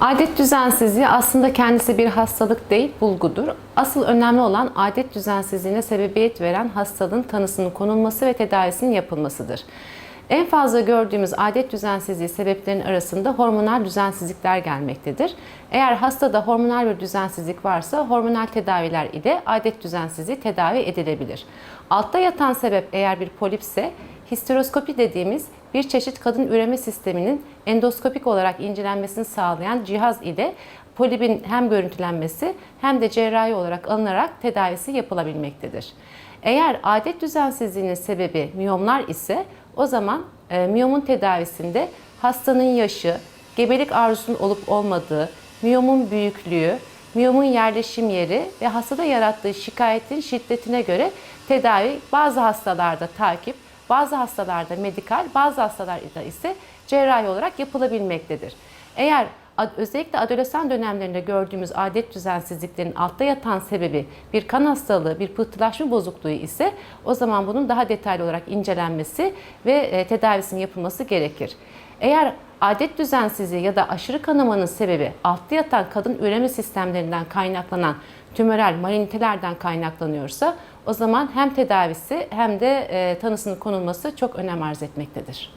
Adet düzensizliği aslında kendisi bir hastalık değil, bulgudur. Asıl önemli olan adet düzensizliğine sebebiyet veren hastalığın tanısının konulması ve tedavisinin yapılmasıdır. En fazla gördüğümüz adet düzensizliği sebeplerinin arasında hormonal düzensizlikler gelmektedir. Eğer hastada hormonal bir düzensizlik varsa hormonal tedaviler ile adet düzensizliği tedavi edilebilir. Altta yatan sebep eğer bir polipse histeroskopi dediğimiz bir çeşit kadın üreme sisteminin endoskopik olarak incelenmesini sağlayan cihaz ile polibin hem görüntülenmesi hem de cerrahi olarak alınarak tedavisi yapılabilmektedir. Eğer adet düzensizliğinin sebebi miyomlar ise o zaman e, miyomun tedavisinde hastanın yaşı, gebelik arzusunun olup olmadığı, miyomun büyüklüğü, miyomun yerleşim yeri ve hastada yarattığı şikayetin şiddetine göre tedavi bazı hastalarda takip, bazı hastalarda medikal, bazı hastalarda ise cerrahi olarak yapılabilmektedir. Eğer özellikle adolesan dönemlerinde gördüğümüz adet düzensizliklerin altta yatan sebebi bir kan hastalığı, bir pıhtılaşma bozukluğu ise o zaman bunun daha detaylı olarak incelenmesi ve e, tedavisinin yapılması gerekir. Eğer adet düzensizliği ya da aşırı kanamanın sebebi altta yatan kadın üreme sistemlerinden kaynaklanan tümörel malinitelerden kaynaklanıyorsa o zaman hem tedavisi hem de e, tanısının konulması çok önem arz etmektedir.